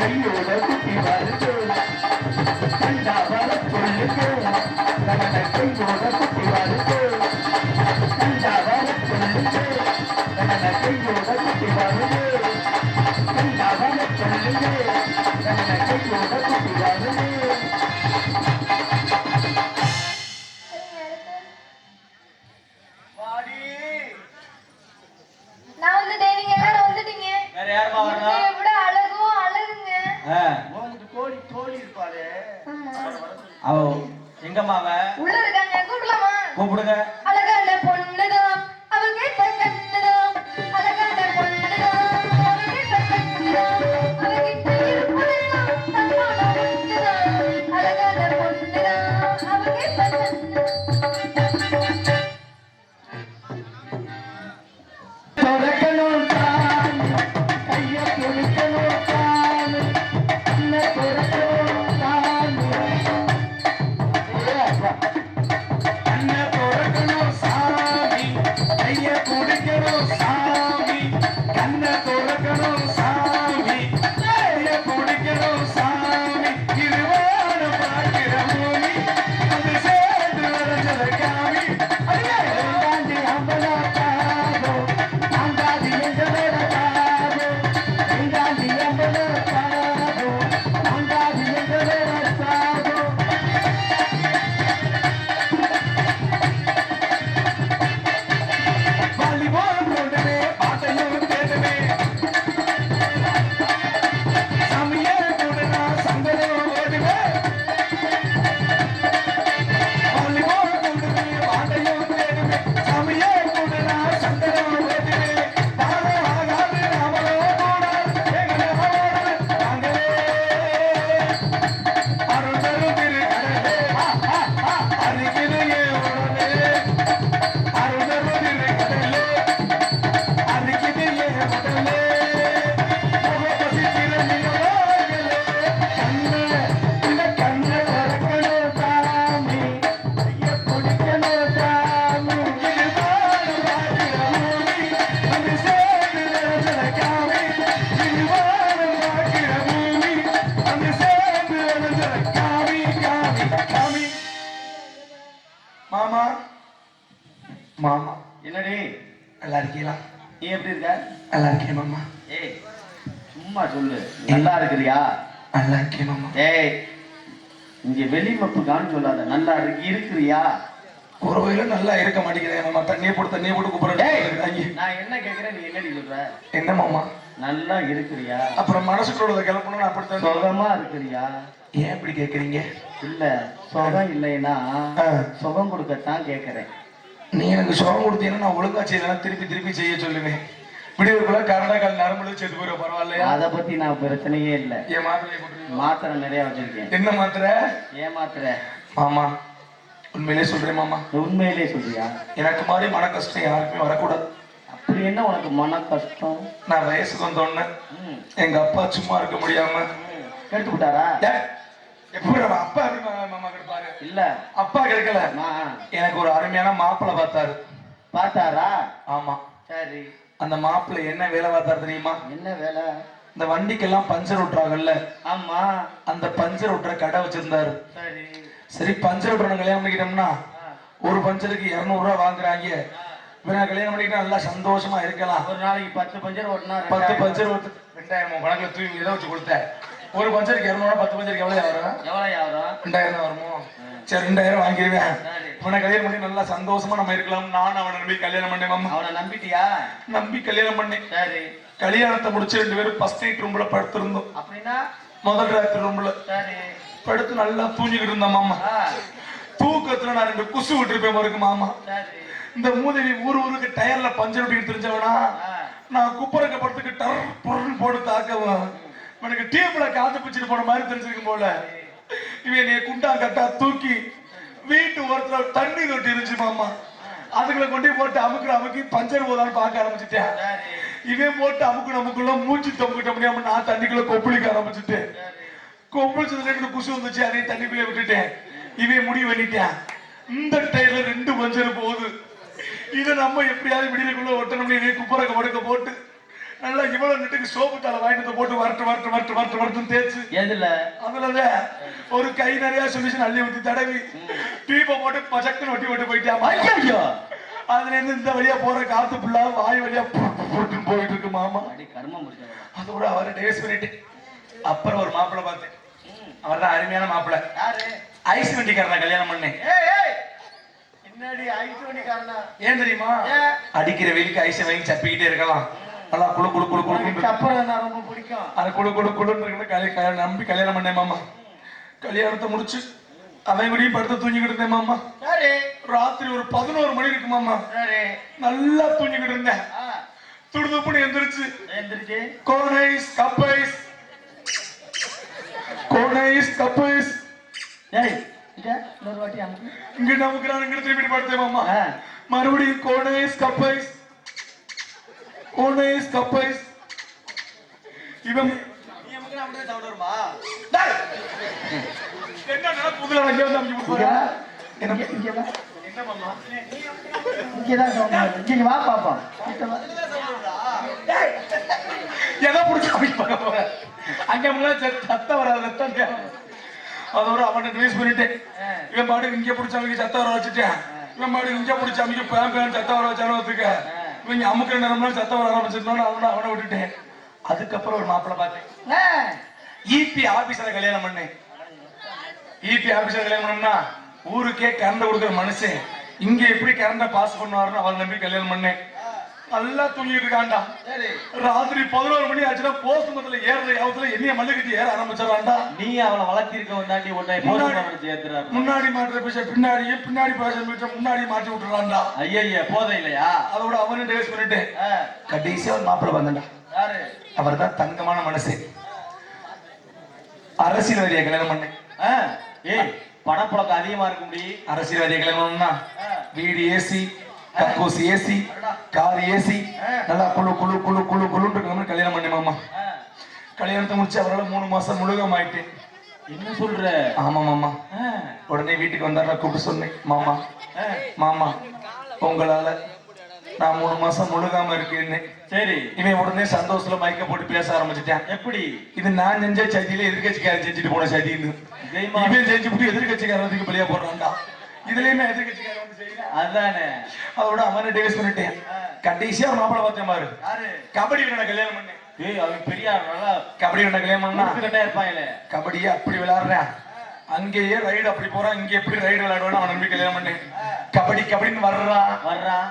கையுடன் எப்படி இருக்க? நல்லா இருக்கேன் மாமா. ஏய் சும்மா சொல்லு. நல்லா இருக்கிறியா? நல்லா இருக்கேன் மாமா. ஏய் இங்க வெளி மப்புக்கான்னு சொல்லாத. நல்லா இருக்கிறியா? ஒரு வயல நல்லா இருக்க மாட்டேங்கிறேன் மாமா. தண்ணியை போட்டு தண்ணியை போட்டு கூப்பிடுறேன். நான் என்ன கேட்கிறேன் நீ என்னடி சொல்ற? என்ன மாமா? நல்லா இருக்கிறியா? அப்புறம் மனசுக்குள்ள கிளம்பணும் அப்படி சுகமா இருக்கிறியா? ஏன் இப்படி கேக்குறீங்க? இல்ல சுகம் இல்லைன்னா சுகம் கொடுக்கத்தான் கேக்குறேன். நீ எனக்கு சுகம் கொடுத்தீங்கன்னா நான் ஒழுங்கா செய்யலாம் திருப்பி திருப்பி செய்ய சொல்லுவேன். விடுவதுக்குள்ள கரடா கால் நரம்புல செத்து போயிட பரவாயில்லையா? அதை பத்தி நான் பிரச்சனையே இல்லை. என் மாத்திரை மாத்திரை நிறைய வச்சிருக்கேன். என்ன மாத்திரை? ஏன் மாத்திரை? மாமா உண்மையிலே சொல்றேன் மாமா. உண்மையிலே சொல்றியா? எனக்கு மாதிரி மன கஷ்டம் யாருக்குமே வரக்கூடாது. அப்படி என்ன உனக்கு மன கஷ்டம்? நான் வயசுக்கு வந்தோடனே எங்க அப்பா சும்மா இருக்க முடியாம கேட்டு விட்டாரா எப்படி அப்பா மாமா கிடைப்பாரு இல்ல. அப்பா கிடைக்கல எனக்கு ஒரு அருமையான மாப்பிள்ள பார்த்தாரு. பார்த்தாரா? ஆமா. சரி. அந்த மாப்பிள்ள என்ன வேலை பார்த்தாரு தெரியுமா? என்ன வேலை? இந்த வண்டிக்கெல்லாம் பஞ்சர் விட்டுறாங்கல்ல ஆமா. அந்த பஞ்சர் விட்டுற கடை வச்சிருந்தாரு. சரி. சரி பஞ்சர் விட்டுறவங்க கல்யாணம் பண்ணிக்கிட்டோம்னா ஒரு பஞ்சருக்கு இரநூறுவா வாங்குறாங்க. கல்யாணம் பண்ணிட்டு நல்லா சந்தோஷமா இருக்கலாம். ஒரு நாளைக்கு பத்து பஞ்சர் ஓட்டினா பத்து பஞ்சர் ஓட்டு ரெண்டாயிரம் கணக்கில் தூக்கி வச்சு கொடுத்தேன். ஒரு பஞ்சருக்கு இருநூறுவா பத்து பஞ்சருக்கு எவ்வளவு வரும்? எவ்வளவு ஆகும் ரெண்டாயிரம் தான் வருமோ? சரி ரெண்டாயிரம் வாங்கிடுவேன். இவனை கல்யாணம் பண்ணி நல்லா சந்தோஷமா நம்ம இருக்கலாம். நான் அவனை நம்பி கல்யாணம் பண்ணேன் மாமா. அவனை நம்பிட்டியா? நம்பி கல்யாணம் பண்ணேன். சரி. கல்யாணத்தை முடிச்சு ரெண்டு பேரும் ஃபர்ஸ்ட் நைட் ரூம்ல படுத்திருந்தோம். அப்படின்னா? முதல் ராத்திரி ரூம்ல படுத்து நல்லா தூங்கிக்கிட்டு இருந்தேன் மாமா. தூக்கத்துல நான் ரெண்டு குசு விட்டுருப்பேன் மறுக்கு மாமா. சரி. இந்த மூதேவி ஊர் ஊருக்கு டயர்ல பஞ்சர் ஒட்டிட்டு தெரிஞ்சவனா? நான் குப்பரக்க படத்துக்கு டர் பொருள் போட்டு தாக்கவும் உனக்கு டீப்ல காத்து பிடிச்சிட்டு போன மாதிரி தெரிஞ்சிருக்கும் போல. இவன் நீ குண்டா கட்டா தூக்கி வீட்டு ஓரத்துல தண்ணி தொட்டி இருந்துச்சு மாமா. அதுக்குள்ள கொண்டு போட்டு அமுக்குற அமுக்கி பஞ்சர் போதான்னு பார்க்க ஆரம்பிச்சுட்டேன். இவன் போட்டு அமுக்கு நமக்குள்ள மூச்சு தொங்கிட்ட முடியாம நான் தண்ணிக்குள்ள கொப்பளிக்க ஆரம்பிச்சுட்டேன். கொப்பளிச்சதுல ரெண்டு குசு வந்துச்சு அதையும் தண்ணிக்குள்ளே விட்டுட்டேன். இவன் முடிவு பண்ணிட்டேன். இந்த டைர்ல ரெண்டு பஞ்சர் போகுது. இதை நம்ம எப்படியாவது விடியலுக்குள்ள ஒட்டணும்னு இவன் குப்பரக்க மடுக்க போட்டு நல்லா இவ்வளவு நெட்டுக்கு சோப்பு தாளை வாங்கிட்டு போட்டு வரட்டு வரட்டு வரட்டு வரட்டு வரட்டுன்னு தேய்ச்சு. எதுல? அதுலதான் ஒரு கை நிறைய சொல்யூஷன் அள்ளி ஊத்தி தடவி. டீப்பை போட்டு பச்சக்குன்னு ஒட்டி விட்டு போயிட்டான் ஐயோ அதுல இருந்து இந்த வழியா போற காத்து ஃபுல்லா வாய் வழியா புட்டு போயிட்டு இருக்கு மாமா. அடி கர்மம் முடிச்சவன் அதோட அவரை டேஸ் பண்ணிட்டு. அப்புறம் ஒரு மாப்பிள்ளை பார்த்தேன். அவர் தான் அருமையான மாப்பிள்ளை ஐஸ் வண்டிக்காரனை கல்யாணம் பண்ணேன். பின்னாடி ஐஸ் வண்டிக்காரனா? ஏன் தெரியுமா? அடிக்கிற வெயிலுக்கு ஐஸ் வாங்கி சப்பிக்கிட்டே இருக்கலாம். குளு குளு குளு உனக்கு குளு. சப்பரம் தான் ரொம்ப பிடிக்கும்? அது குளு குளு குளுன்னு இருக்கிற நம்பி கல்யாணம் பண்ணேன் மாமா. கல்யாணத்தை முடிச்சு அவன் கூடயும் படுத்து தூங்கிக்கிட்டு இருந்தேன் மாமா. ராத்திரி ஒரு பதினோரு மணி இருக்கு மாமா. நல்லா தூங்கிக்கிட்டு இருந்தேன். துடுதுப்புன்னு எந்திரிச்சு. எந்திரிச்சு. கோனைஸ் கப்பைஸ். கோனைஸ் கப்பைஸ். ஏய் இங்க இன்னொரு வாட்டி அமுக்கு இங்க நமக்கு இங்க திருப்பி படுத்தேன் மாமா. மறுபடியும் கோனைஸ் கப்பைஸ். கோனைஸ் கப்பைஸ் இவன்! என்ன டேய்! எதை புடிச்சு போற? அங்க முன்னாடி சத்த- சத்தம் வராது ரத்தம். அதோட அவனை ரிலீஸ் பண்ணிட்டேன் இவன் பாடு இங்க புடிச்சு அமைக்க சத்தம் வர வச்சுட்டேன். இவன் பாடு இங்க புடிச்சு அமைக்க பேன் பேன் சத்தம் வர வச்சானு வச்சுக்க இவங்க அமுக்கிற நேரம்லாம் சத்தம் வர ஆரம்பிச்சிருந்தோன்னு அவனை அவனை விட்டுட்டேன். அதுக்கப்புறம் ஒரு மாப்பிள்ளை பார்த்தேன். இபி ஆபீஸ்ல கல்யாணம் பண்ணேன். இபி ஆபீஸ்ல கல்யாணம் பண்ணா ஊருக்கே கரண்ட் கொடுக்குற மனுஷன். இங்க எப்படி கரண்ட பாஸ் பண்ணுவாருன்னு அவளை நம்பி கல்யாணம் பண்ணேன். நல்லா தூங்கிட்டு இருக்காண்டா ராத்திரி பதினோரு மணி ஆச்சுன்னா போஸ்ட் மரத்துல ஏறுற யாவத்துல என்னைய மல்லு கட்டி ஏற ஆரம்பிச்சிடறான்டா. நீ அவளை வளர்த்திருக்க வந்தாண்டி உன்னை முன்னாடி- மாட்டுற பேச பின்னாடியே பின்னாடி பேச மீட்டர் முன்னாடி மாட்டி விட்டுறான்டா. ஐயா போதை இல்லையா? அதோட அவனு டேஸ் பண்ணிட்டு கடைசியா ஒரு மாப்பிள்ள வந்தான்டா. யாரு? அவர் தான் தங்கமான மனசு. அரசியல்வாதியை கல்யாணம் பண்ணேன் ஏய் பணப்புழக்கம் அதிகமா இருக்க முடியும் அரசியல்வாதியை கல்யாணம் பண்ணா வீடு ஏசி கக்கூஸ் ஏசி கார் ஏசி நல்லா குழு குழு குழு குழு குழுன்னு கல்யாணம் பண்ணேன் மாமா. கல்யாணத்தை முடிச்சு அவரால் மூணு மாசம் முழுகம் ஆயிட்டேன். என்ன சொல்ற? ஆமா மாமா. உடனே வீட்டுக்கு வந்தாரு கூப்பிட்டு சொன்னேன் மாமா. மாமா உங்களால நான் மூணு மாசம் முழுகாம இருக்கேன்னு. சரி. இவன் உடனே சந்தோஷத்துல மயக்க போட்டு பேச ஆரம்பிச்சிட்டேன். எப்படி? இது நான் செஞ்ச சதியில எதிர்கட்சிக்காரன் செஞ்சுட்டு போன சதின்னு. இவன் செஞ்சு விட்டு எதிர்கட்சிக்காரன் பலியா போடுறான்டா இதுலயுமே எதிர்கட்சிக்காரன் வந்து அதானே. அதோட அவனை டேஸ் பண்ணிட்டேன். கடைசியா ஒரு மாப்பிளை பார்த்தேன் பாரு. கபடி விளையாட கல்யாணம் பண்ணேன். ஏய் அவன் பெரிய நல்லா கபடி விளையாட கல்யாணம் பண்ணா? கட்டா இருப்பாங்களே. கபடியே அப்படி விளையாடுறேன் அங்கேயே ரைடு அப்படி போறான் இங்க எப்படி ரைடு விளையாடுவான்னு அவன் நம்பி கல்யாணம் பண்ணேன். கபடி கபடின்னு வர்றான் வர்றான்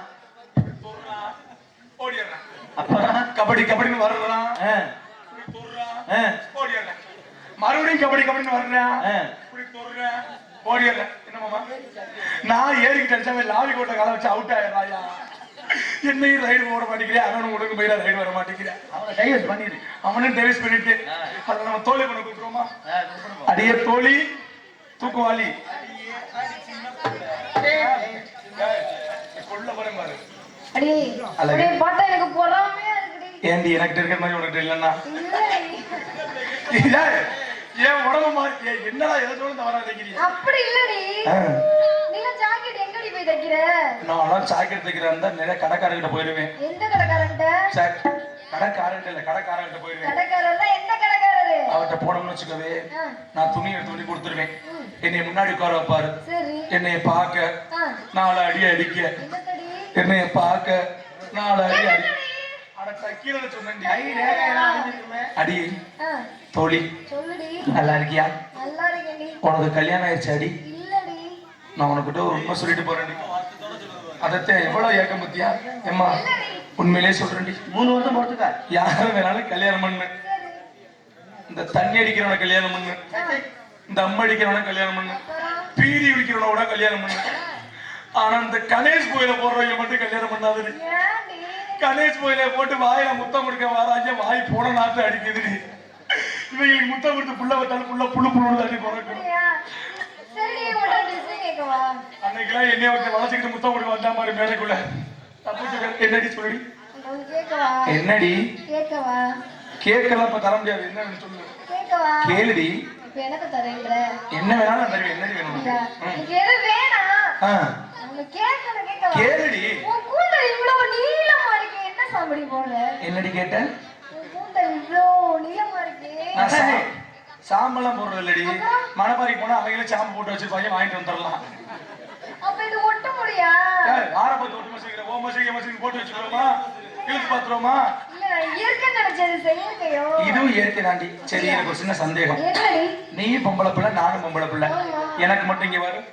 ஓடிடுறான் அப்புறம் கபடி கபடின்னு வர்றான் ஓடிடுறேன் மறுபடியும் கபடி கபடின்னு வர்றேன் ஆ. இப்படி தொடுறேன் ஓடிடுறேன் என்ன மாமா? நான் ஏறிக்கிட்டு அடிச்சா லாரி கோட்டை கால வச்சு அவுட் ஆயிடுறாயா என்னையும் ரைடு போட மாட்டேங்கிறேன் அவனும் உடனே போயிடா ரைடு வர மாட்டேங்கிறேன் அவனை டைவர்ஸ் பண்ணிடு. அவனும் டெலிஸ் பண்ணிட்டு அதை நம்ம தோழி பண்ண கூப்பிடுவோமா. அடியே தோழி தூக்குவாளி. கொள்ள போறேன் பாரு. ஏண்டி எனக்கு இருக்கிற மாதிரி உனக்கு இல்லைன்னா என் உடம்பு ஏய், என்னடா எதை சொல்லும் தவறா தைக்கிறீங்க அப்படி இல்லடி. நீங்க ஜாக்கெட் எங்கடி போய் தைக்கிற? நான் ஜாக்கெட் தைக்கிறேன் தான் நிறைய கடைக்காரர்கிட்ட போயிடுவேன். எந்த கடைக்காரன்ட்ட சாக் கடைக்காரன்ட்ட இல்ல போயிருவேன் எந்த கடைக்காரரு? அவர்கிட்ட போனோம்னு வச்சுக்கவே நான் துணி எடுத்து பண்ணி கொடுத்துருவேன். என்னை முன்னாடி உட்கார வைப்பாரு. சரி. என்னைய பார்க்க நாலு அடி அடிக்க. என்னைய பார்க்க நாலு அடி அடி என்னத்தடி? அட. தோழி நல்லா இருக்கியா? உனக்கு கல்யாணம் ஆயிடுச்சு அடி? நான் உனக்கிட்ட ஒரு உண்மை சொல்லிட்டு போறேன்டி அதத்தை எவ்வளவு ஏக்கம் பத்தியா? இல்லடி உண்மையிலே சொல்றேன்டி மூணு வருஷம் யாரும் வேணாலும் கல்யாணம் பண்ணு. இந்த தண்ணி அடிக்கிறவன கல்யாணம் பண்ணு. இந்த அம்மா அடிக்கிறவன கல்யாணம் பண்ணு. பீடி குடிக்கிறவனோட கல்யாணம் பண்ணு. ஆனா இந்த கணேஷ் கோயில போடுறவங்க மட்டும் கல்யாணம் பண்ணாதுடி. ஏன்டி கணேஷ் கோயில போட்டு வாயில முத்தம் கொடுக்க வராங்க வாய் போன நாட்டு அடிக்குதுடி இவங்களுக்கு முத்தம் கொடுத்து புள்ள வச்சாலும் புள்ள புழு புழு தண்ணி கேட்கவா அன்னைக்கெல்லாம் என்னைய ஒருத்தர் வளர்ச்சிக்கிட்டு முத்தம் கொடுக்க வந்தா மாதிரி மேடைக்குள்ள. தப்பிச்சு என்னடி சொல்லி? என்னடி? கேட்கலாம் இப்ப தர முடியாது. என்னன்னு சொல்லு. கேளுடி. எனக்கு என்ன வேணாலும் தருவேன். என்னடி வேணும்? வேணாம். கேளுடி. உன் கூந்தல் இவ்வளவு நீளமா இருக்கு என்ன சாம்படி போடுற என்னடி கேட்ட உன் கூந்தல் இவ்வளோ நீளமா இருக்கு. நான் சா- சாம்பலாம் போடுறது இல்லடி. மணப்பாறைக்கு போனா அவங்களே சாம்பு போட்டு வச்சிருப்பாங்க வாங்கிட்டு வந்துடலாம். அப்ப இது ஒட்ட முடியா ஆரம்பத்து ஒட்டு மசிக்கிற ஓ மசிக்க மசிக்க போட்டு வச்சுக்கிறோமா? இழுத்து பாத்துருவோமா இதுவும் இயற்கை தாண்டி. சரி எனக்கு ஒரு சின்ன சந்தேகம். நீ பொம்பளை பிள்ளை நானும் பொம்பளை பிள்ளை. எனக்கு மட்டும் இங்க வரும்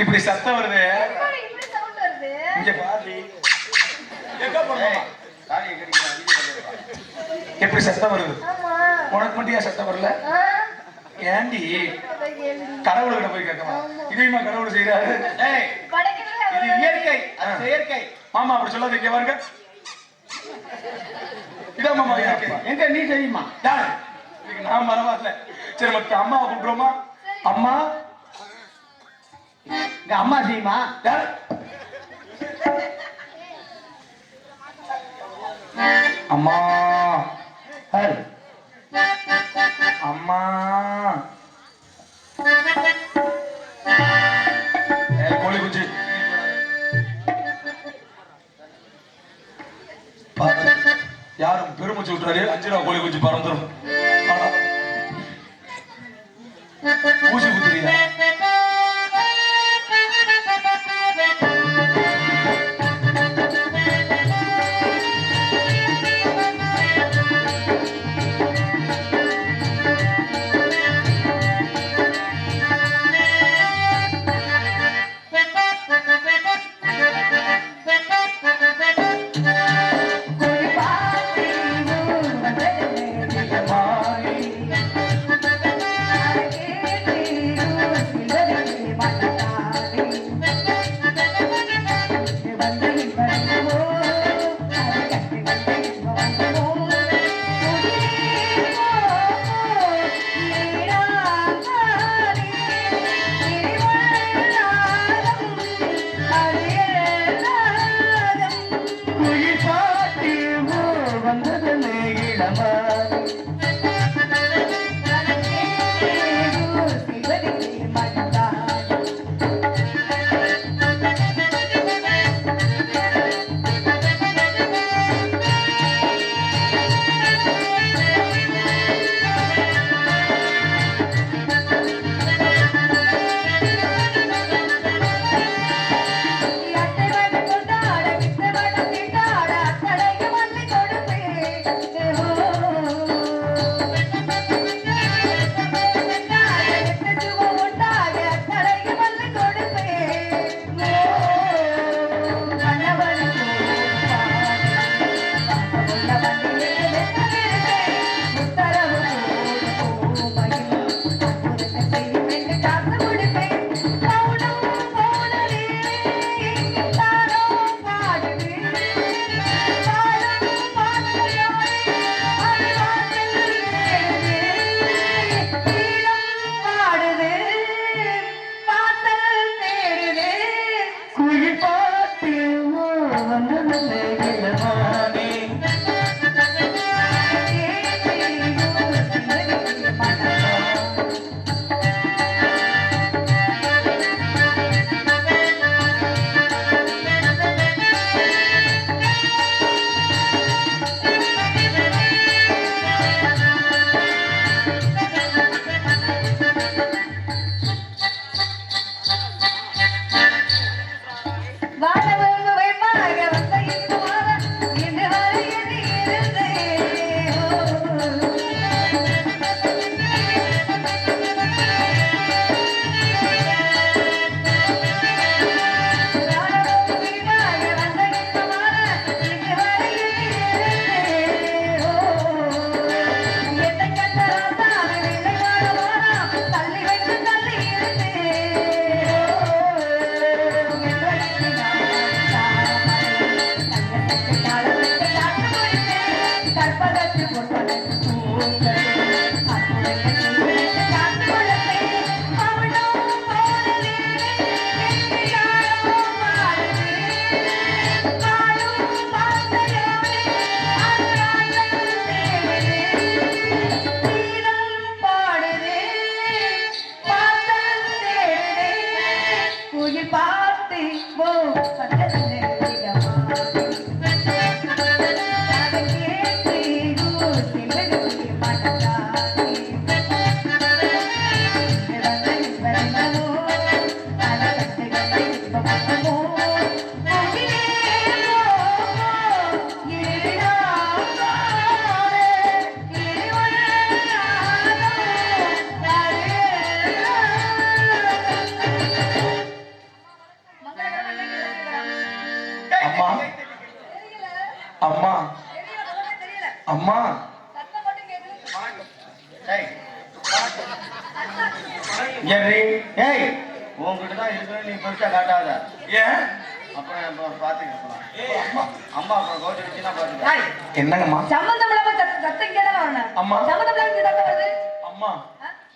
இப்படி சத்தம் வருது? எப்படி இங்க எங்க போறோமா சத்தம் வருது? ஆமா. உனக்கு மட்டும் சத்தம் வரல? ஏண்டி. கடவுள்கிட்ட போய் கேட்கமா இதையுமா கடவுள் செய்யறாரு இது. இயற்கை. அது செயற்கை. மாமா அப்படி சொல்லாத இங்க பாருங்க. இதான் மாமா இயற்கை. எங்க நீ செய்யுமா? நான் பரவாயில்ல சரி மத்த அம்மாவை கூப்பிடுவோமா? அம்மா எங்க அம்மா செய்யுமா? அம்மா. அம்மா. கோழி குச்சி. யாரும் பெருமை சொல்றாரு அஞ்சு ரூபா கோழி குச்சி பறந்துடும்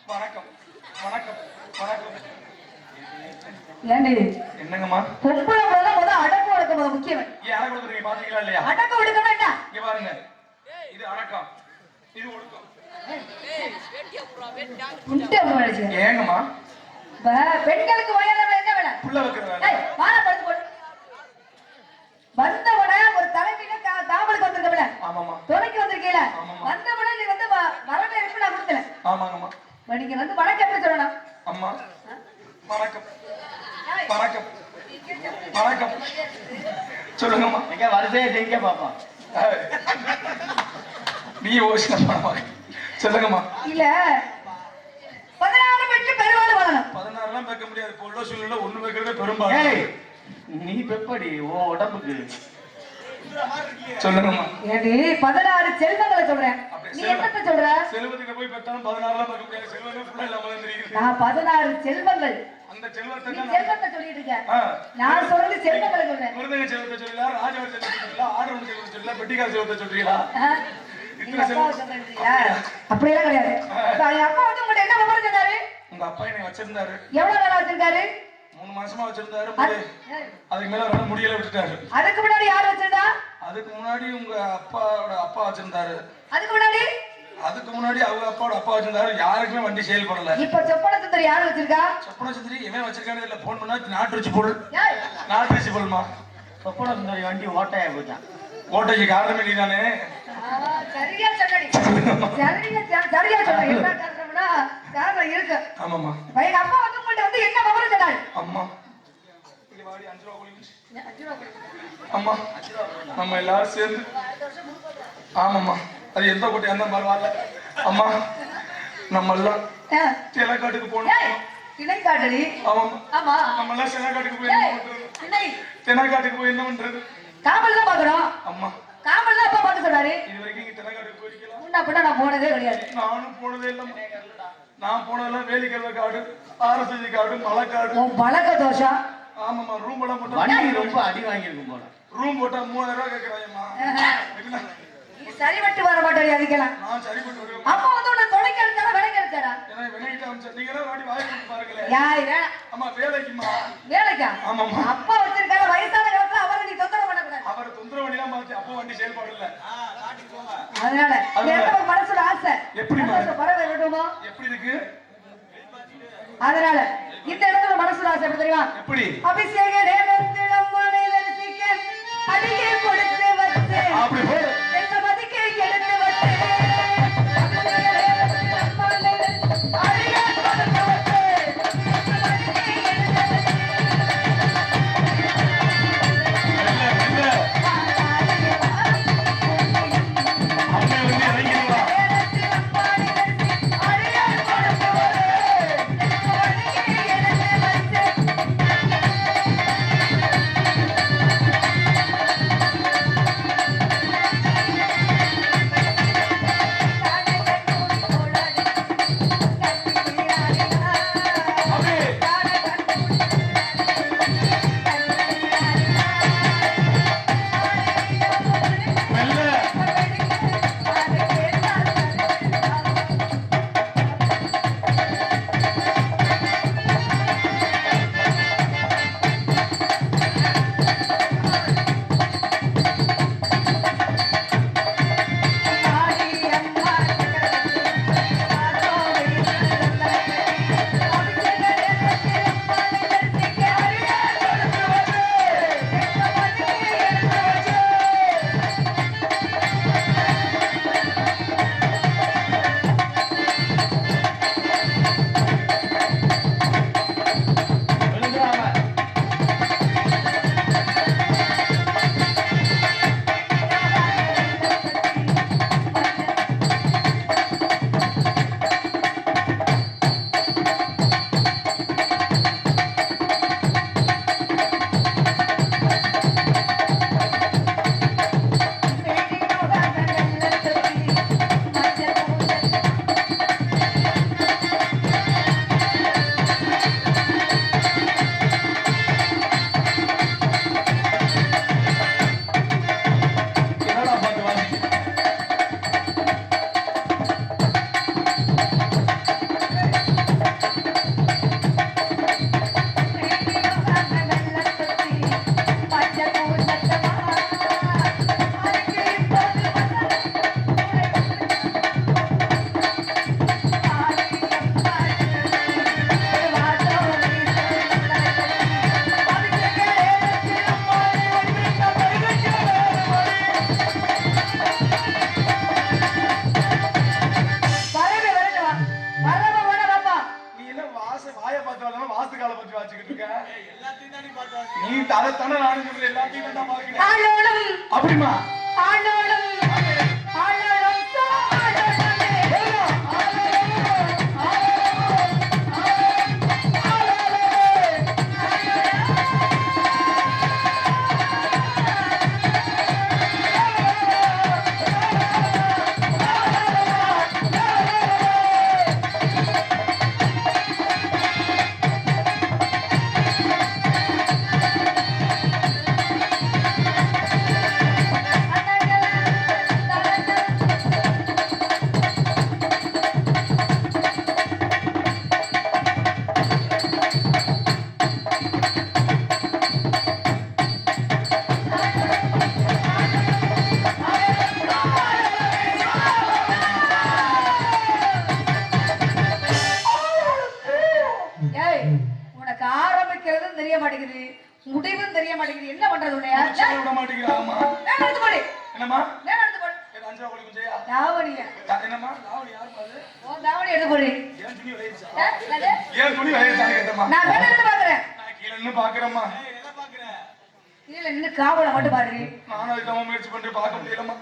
வணக்கம். வணக்கம். வணக்கம். ஏண்டி, என்னங்கம்மா? பொம்பளை பிள்ளைலாம் முத அடக்கம் ஒடுக்கம் முத முக்கியம். ஏன் அடக்கம் கொடுக்குறீங்க பாத்தீங்களா இல்லையா? அடக்கம் ஒடுக்கம்னா என்ன? இங்க பாருங்க. இது அடக்கம். இது ஒடுக்கம். உன்கிட்ட ஒண்ணு நினைச்சேன். ஏங்கம்மா? இப்ப பெண்களுக்கு என்ன வேலை? புள்ள வைக்கிற வேலை. வாழை. வந்தவன ஒரு தலைவின கா- ஆமாம்மா. துணைக்கு வந்திருக்கீல. வந்தவன நீ வந்து வ- வரவேற்பு நான் கொடுத்தல ஆமாங்கம்மா. நீங்க வந்து வணக்கம் எப்படி சொல்லணும்? அம்மா. வணக்கம் வணக்கம் வணக்கம் சொல்லுங்கம்மா. எங்க வரிசையை ஜெயிக்க பார்ப்பான் ஏய். நீ பண்ண சொல்லுங்கம்மா. இல்ல. பதினாறு பெற்று பெருவாள் வாழணும். பதினாறுலாம் வைக்க முடியாது. இப்போ உள்ள சூழ்நிலை ஒண்ணு வைக்கிறதே பெரும்பாலும் நீ பெப்படி உன் உடம்புக்கு சொல்லுங்கம்மா. ஏடி பதினாறு செல்வங்களை சொல்றேன். நீ என்னத்த சொல்ற? செல்வத்துக்கு போய் பெற்றாலும் பதினாறுலாம் வைக்க முடியாது. செல்வமே ஃபுல்லா இல்லாம தான் தெரியுது. நான் பதினாறு செல்வங்கள். அந்த செல்வத்தை நீ தான் செல்வத்தை சொல்லிட்டு இருக்க. நான் சொல்றது செல்வங்களை சொல்றேன். மிருதங்க செல்வத்தை சொல்லலாம் ராஜவர் செல்வத்தை சொல்லலாம் ஆடவன் செல்வத்தை சொல்லலாம் பெட்டிக்கார செல்வத்தை சொல்றீங்களா? அப்படியெல்லாம் கிடையாது. அப்பா வந்து உங்கள்ட்ட என்ன விவரம் சொன்னாரு? உங்க அப்பா என்னை வச்சிருந்தாரு. எவ்வளவு நாளா வச்சிருக்காரு? மூணு மாசமா வச்சிருந்தாரு அதுக்கு மேல அவரால முடியல விட்டுட்டாரு. அதுக்கு முன்னாடி யார் வச்சிருந்தா? அதுக்கு முன்னாடி உங்க அப்பாவோட அப்பா வச்சிருந்தாரு. அதுக்கு முன்னாடி? அதுக்கு முன்னாடி அவங்க அப்பாவோட அப்பா வச்சிருந்தாரு யாருக்குமே வண்டி செயல்படல இப்ப சொப்பன சுந்தர் யார் வச்சிருக்கா? சொப்பன சந்திரி இவன் வச்சிருக்கானே இல்ல போன் பண்ணா நாட்டு வச்சு போடு. நாட்டு வச்சு போடுமா. சொப்பன சுந்தரி வண்டி ஓட்டையா போச்சான் ஓட்டைக்கு காரணமே ஆ, சரியா சொன்னடி. சரியா சரியா சொன்ன காரணம்னா காரணம் இருக்கு? ஆமாம்மா. இப்ப எங்க அப்பா வந்து உங்கள்ட்ட வந்து என்ன விவரம் சொன்னாரு? அம்மா. அம்மா நம்ம எல்லாரும் சேர்ந்து. ஆமாம்மா. அது எந்த கோட்டையா இருந்தாலும் பரவாயில்ல. அம்மா நம்ம எல்லாம் ஆ, தேலக்காட்டுக்கு ஏய், போகணும். இணை காட்டடி ஆமாம்மா. ஆமா. நம்ம எல்லாம் சேலக்காட்டுக்கு போய் என்ன பண்றது? போய் என்ன பண்றது? காவல் தான் பாக்குறோம் அம்மா. தான் அப்பா பார்க்க சொன்னாரு இது வரைக்கும் இங்க தென்னாக்காட்டுக்கு போயிருக்கலாம் நான் போனதே கிடையாது. நானும் போனதே இல்லம்மா. நான் போனதெல்லாம் வேலிக்கல்வ காடு ஆரசதி காடு மலைக்காடு உன் பழக்க தோஷம்? ஆமாம்மா ரூம் எல்லாம் போட்டா வண்டி ரொம்ப அடி வாங்கியிருக்கும் போல. ரூம் போட்டா மூவாயிரம் ரூபாய்? நீ சரிபட்டு வர மாட்டேன் அதுக்கெல்லாம். அப்பா வந்து உன்னை தொலைக்க அடிச்சாரா விலைக்கு ஏன்னா வெளியிட்ட அமைச்சர் நீங்க எல்லாம் வாடி வாய் பாருங்களேன். வேணாம் அம்மா வேலைக்குமா வேலைக்கா? ஆமாம்மா. அப்பா வச்சிருக்காரு வயசான காலத்துல அவரை நீ தொந்தரவு பண்ணக்கூடாது அவர் அப்போ வண்டி செயல்பாடு இல்ல. அதனால மனசுல ஆசை. பறவை விடுமோ எப்படி இருக்கு? அதனால இந்த இடத்துல மனசுல ஆசை எப்படி தெரியுமா? எப்படி? அபிஷேக நேரத்தில் அம்மனை தரிசிக்க அடியே கொடுத்து வச்சு. அப்படி பார்த்து எல்லாத்தையும் தான் அப்படிமா ஆளோட పాకం నీలమ్మ